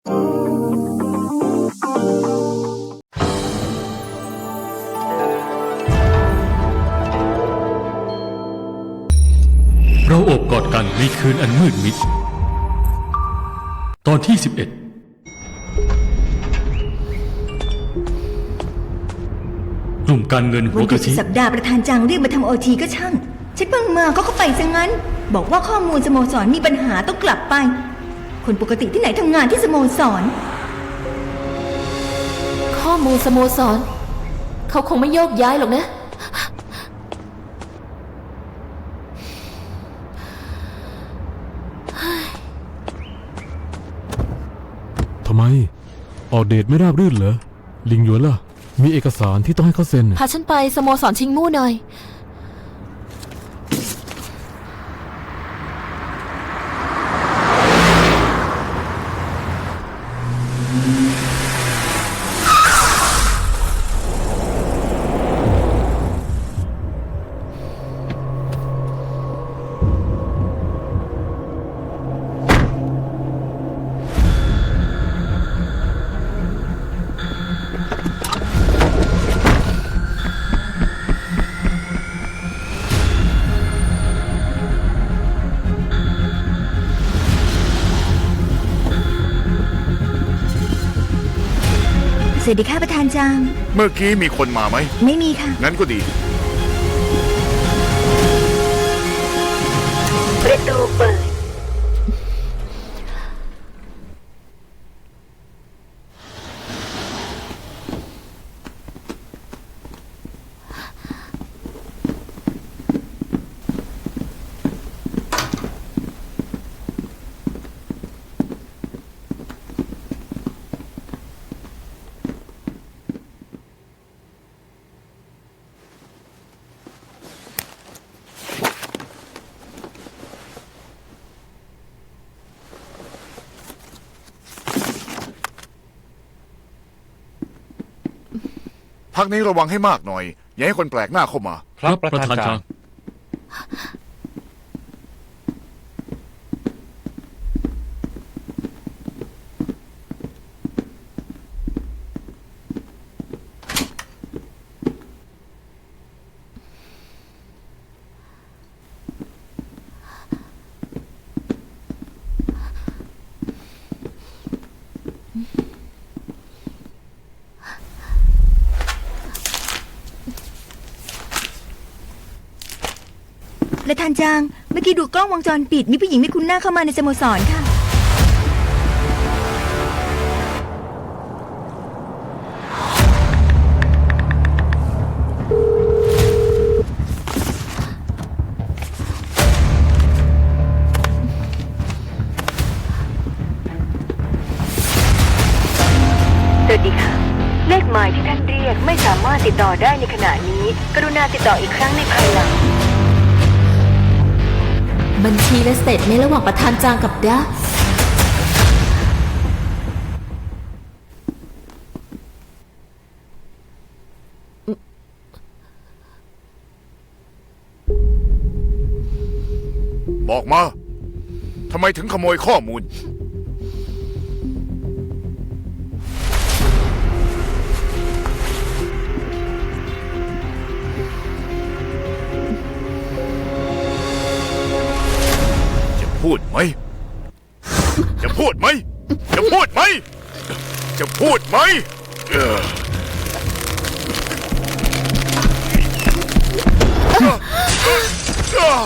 เราโอบกอดกันในคืนอันมืดมิด ตอนที่ 11กลุ่มการเงินหัวัวนกะที่ทิสัปดาห์ประธานจังเรียกมาทำโอทีก็ช่าง ฉันเพิ่งมาเขาก็ไปซะงั้น บอกว่าข้อมูลสโมสรมีปัญหาต้องกลับไป คนปกติที่ไหนทำงานที่สโมสร ข้อมูลสโมสร เขาคงไม่โยกย้ายหรอกนะ ทำไม ออกเดทไม่ราบรื่นเหรอ ลิงหยวนล่ะ มีเอกสารที่ต้องให้เขาเซ็น พาฉันไปสโมสรชิงมู่หน่อย สวัสดีค่ะประธานจัง เมื่อกี้มีคนมาไหม ไม่มีค่ะ งั้นก็ดี ประตูเปิด พักนี้ระวังให้มากหน่อย อย่าให้คนแปลกหน้าเข้ามา ครับประธานจัง ประธานจังเมื่อกี้ดูกล้องวงจรปิด มีผู้หญิงไม่คุ้นหน้าเข้ามาในสโมสรค่ะ สวัสดีค่ะ เลขหมายที่ท่านเรียกไม่สามารถติดต่อได้ในขณะนี้ กรุณาติดต่ออีกครั้งในภายหลัง บัญชีและสเตทเมนต์ระหว่างประธานจางกับดักบอกมา ทำไมถึงขโมยข้อมูล พูดไหม จะพูดไหม จะพูดไหม จะพูดไหมเออเออ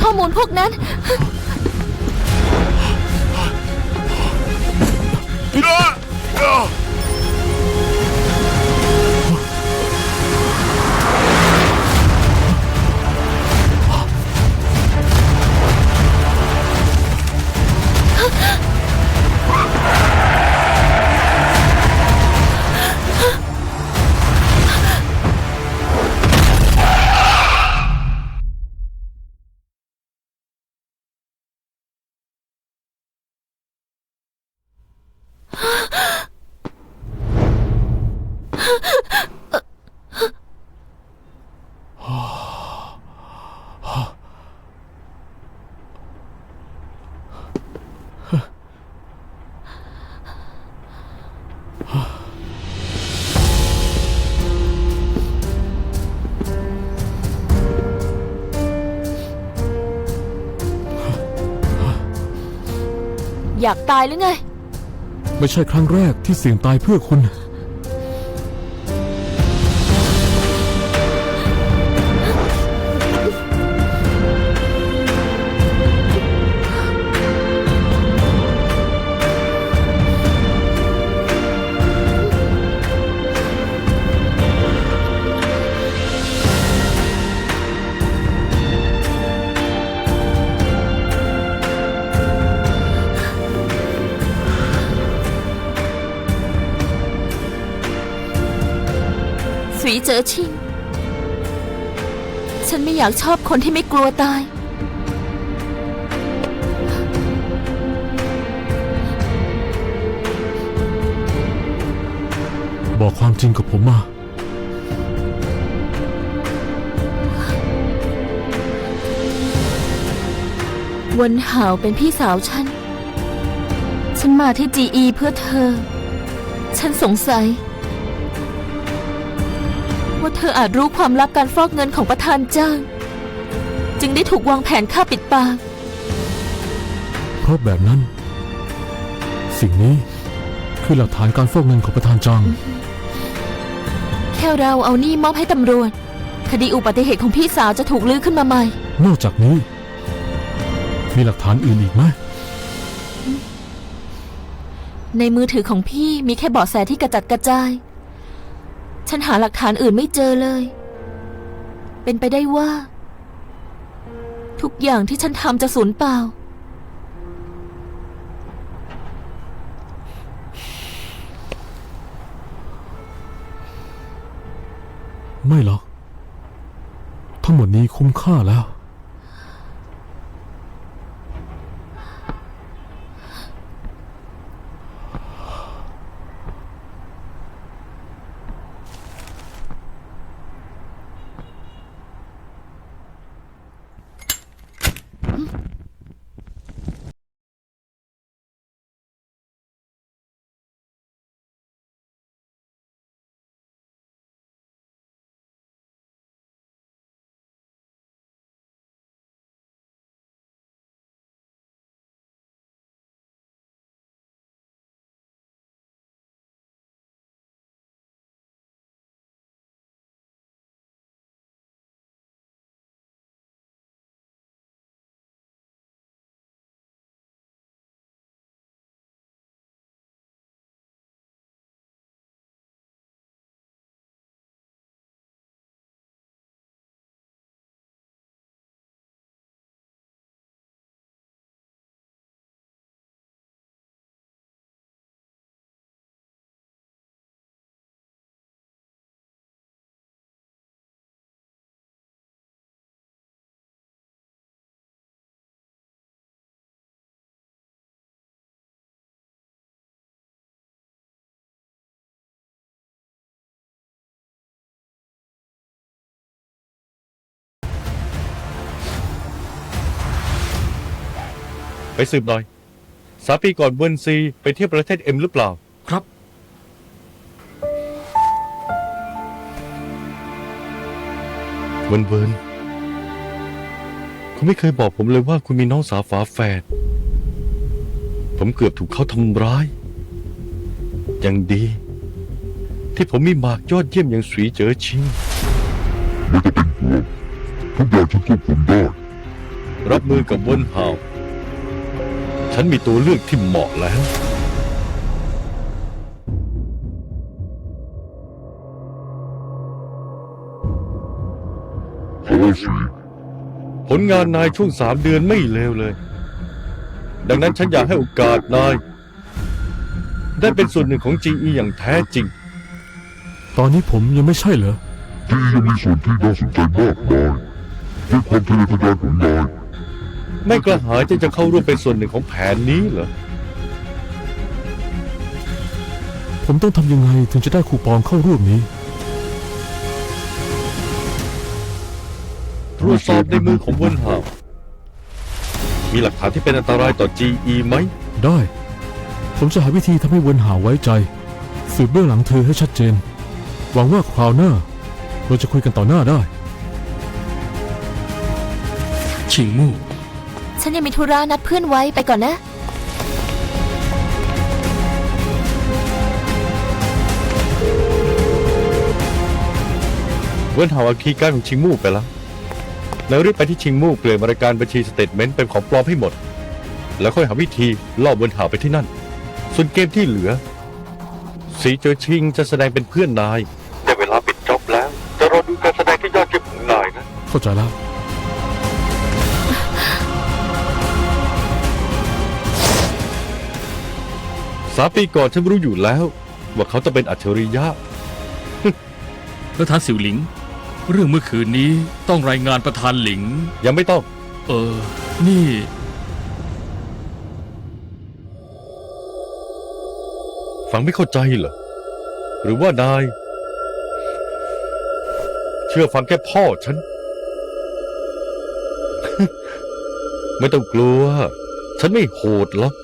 ข้อมูลพวกนั้น อยากตายหรือไง ไม่ใช่ครั้งแรกที่เสี่ยงตายเพื่อคุณ วีเจอชิง ฉันไม่อยากชอบคนที่ไม่กลัวตาย บอกความจริงกับผมมา วันหาวเป็นพี่สาวฉัน ฉันมาที่ GE เพื่อเธอ ฉันสงสัย ว่าเธออาจรู้ความลับการฟอกเงินของประธานจ้าง จึงได้ถูกวางแผนฆ่าปิดปากเพราะแบบนั้น สิ่งนี้คือหลักฐานการฟอกเงินของประธานจางแค่เราเอานี่มอบให้ตำรวจ คดีอุบัติเหตุของพี่สาวจะถูกลื้อขึ้นมาใหม่ นอกจากนี้ มีหลักฐานอื่นอีกไหมในมือถือของพี่มีแค่เบาะแสที่กระจัดกระจาย ฉันหาหลักฐานอื่นไม่เจอเลย เป็นไปได้ว่า ทุกอย่างที่ฉันทำจะสูญเปล่า ไม่หรอก ทั้งหมดนี้คุ้มค่าแล้ว สืบหน่อยสามปีก่อนเวิร์นซีไปเที่ยวประเทศเอ็มหรือเปล่า ครับ เวิร์นเวิร์นคุณไม่เคยบอกผมเลยว่าคุณมีน้องสาวฝาแฝด ผมเกือบถูกเขาทำร้าย ยังดี ที่ผมมีหมากยอดเยี่ยมอย่างสวีเจอชิงทุกอย่างฉันควบคุมได้ รับมือกับเวิร์นฮาว ฉันมีตัวเลือกที่เหมาะแล้วเพราะว่าสีผลงานนายช่วงสามเดือนไม่เลวเลย ดังนั้นฉันอยากให้โอกาสนาย ได้เป็นส่วนหนึ่งของ GE อย่างแท้จริง ตอนนี้ผมยังไม่ใช่เหรอ ที่ยังมีส่วนที่น่าสนใจมากมายด้วยความทะเยอทะยานของนาย ไม่กระหายที่จะเข้าร่วมเป็นส่วนหนึ่งของแผนนี้เหรอ ผมต้องทำยังไงถึงจะได้คูปองเข้าร่วมนี้ ตรวจสอบในมือของเวินหาวมีหลักฐานที่เป็นอันตรายต่อ GE ไหม ได้ ผมจะหาวิธีทำให้เวินหาไว้ใจ สืบเบื้องหลังเธอให้ชัดเจน หวังว่าคราวหน้า เราจะคุยกันต่อหน้าได้ ชิงมู่ ฉันยังมีธุระนัดเพื่อนไว้ไปก่อนนะเวินหาวเอาคีย์การ์ดของชิงมู่ไปแล้ว แล้วรีบไปที่ชิงมู่เปลี่ยนรายการบัญชีสเตทเมนต์เป็นของปลอมให้หมด แล้วค่อยหาวิธีล่อเวินหาวไปที่นั่น ส่วนเกมที่เหลือ สีเจอชิงจะแสดงเป็นเพื่อนนาย แต่เวลาปิดจ็อบแล้ว จะรอดูการแสดงที่ยอดเยี่ยมของนายนะ เข้าใจแล้ว สามปีก่อนฉันรู้อยู่แล้ว ว่าเขาจะเป็นอัจฉริยะ ประธานสิวหลิง เรื่องเมื่อคืนนี้ต้องรายงานประธานหลิง ยังไม่ต้อง เออ นี่ ฟังไม่เข้าใจเหรอ หรือว่านาย เชื่อฟังแค่พ่อฉัน ไม่ต้องกลัว ฉันไม่โหดหรอก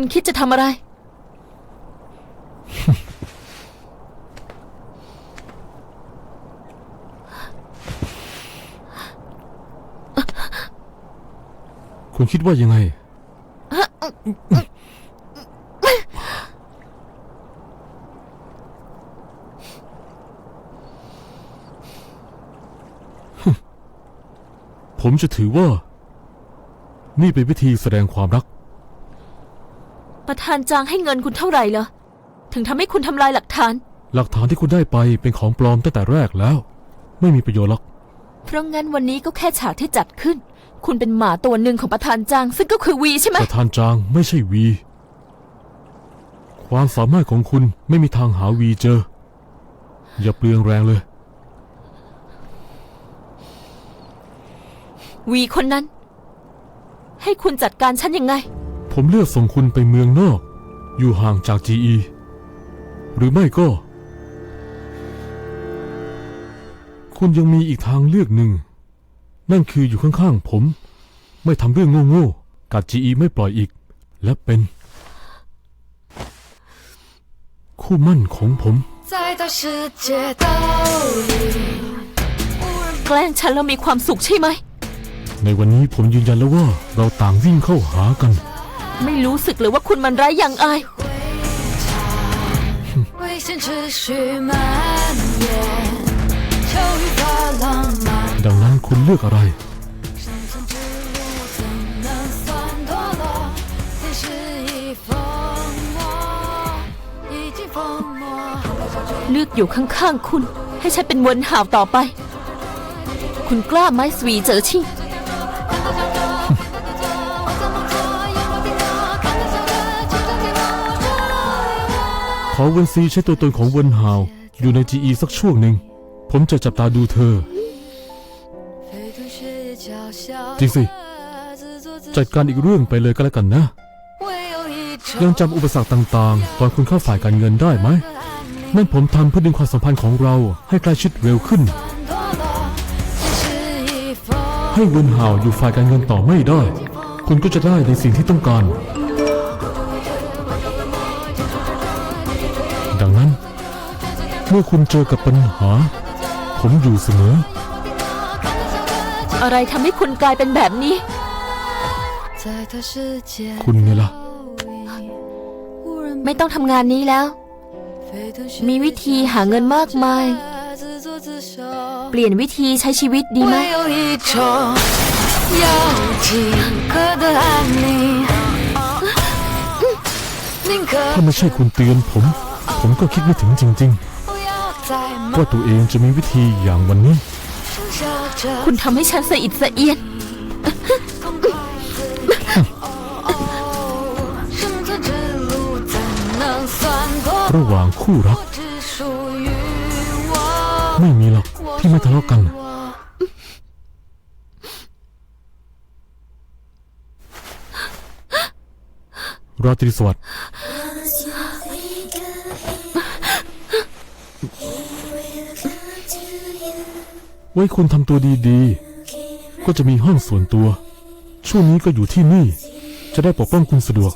คุณคิดจะทำอะไร คุณคิดว่ายังไง ผมจะถือว่า นี่เป็นวิธีแสดงความรัก ประธานจางให้เงินคุณเท่าไหร่เหรอ ถึงทำให้คุณทำลายหลักฐาน หลักฐานที่คุณได้ไปเป็นของปลอมตั้งแต่แรกแล้ว ไม่มีประโยชน์หรอก เพราะงั้นวันนี้ก็แค่ฉากที่จัดขึ้น คุณเป็นหมาตัวหนึ่งของประธานจาง ซึ่งก็คือวีใช่ไหมประธานจางไม่ใช่วี ความสามารถของคุณไม่มีทางหาวีเจอ อย่าเปลืองแรงเลย วีคนนั้น ให้คุณจัดการฉันยังไง ผมเลือกส่งคุณไปเมืองนอก อยู่ห่างจาก GE หรือไม่ก็ คุณยังมีอีกทางเลือกหนึ่ง นั่นคืออยู่ข้างๆผม ไม่ทำเรื่องโง่ๆกัด GE ไม่ปล่อยอีก และเป็น คู่มั่นของผม 在大世界倒立。 แกล้งฉันแล้วมีความสุขใช่ไหม ในวันนี้ผมยืนยันแล้วว่าเราต่างวิ่งเข้าหากัน ไม่รู้สึกเลยว่าคุณมันร้ายอย่างไอดังนั้นคุณเลือกอะไร เลือกอยู่ข้างๆคุณ ให้ฉันเป็นวนหาวต่อไป คุณกล้าไหมสวีเจอชี่ ขอเวนซีใช้ตัวตนของเวนฮาวอยู่ในจีอีสักช่วงหนึ่ง ผมจะจับตาดูเธอ จริงสิ จัดการอีกเรื่องไปเลยก็แล้วกันนะ ยังจำอุปสรรคต่างๆ ตอนคุณเข้าฝ่ายการเงินได้ไหม นั่นผมทำเพื่อดึงความสัมพันธ์ของเราให้ใกล้ชิดเร็วขึ้น ให้เวนฮาวอยู่ฝ่ายการเงินต่อไม่ได้ คุณก็จะได้ในสิ่งที่ต้องการ เมื่อคุณเจอกับปัญหา ผมอยู่เสมอ อะไรทำให้คุณกลายเป็นแบบนี้ คุณไงล่ะ ไม่ต้องทำงานนี้แล้ว มีวิธีหาเงินมากมาย เปลี่ยนวิธีใช้ชีวิตดีไหมถ้าไม่ใช่คุณเตือนผม ผมก็คิดไม่ถึงจริง ๆ ว่าตัวเองจะมีวิธีอย่างวันนี้ คุณทำให้ฉันสะอิดสะเอียน ระหว่างคู่รัก ไม่มีหรอกที่ไม่ทะเลาะกันราตรีสวัสดิ์ ว้คุณทำตัวดีๆ ก็จะมีห้องส่วนตัว ช่วงนี้ก็อยู่ที่นี่ จะได้ปกป้องคุณสะดวก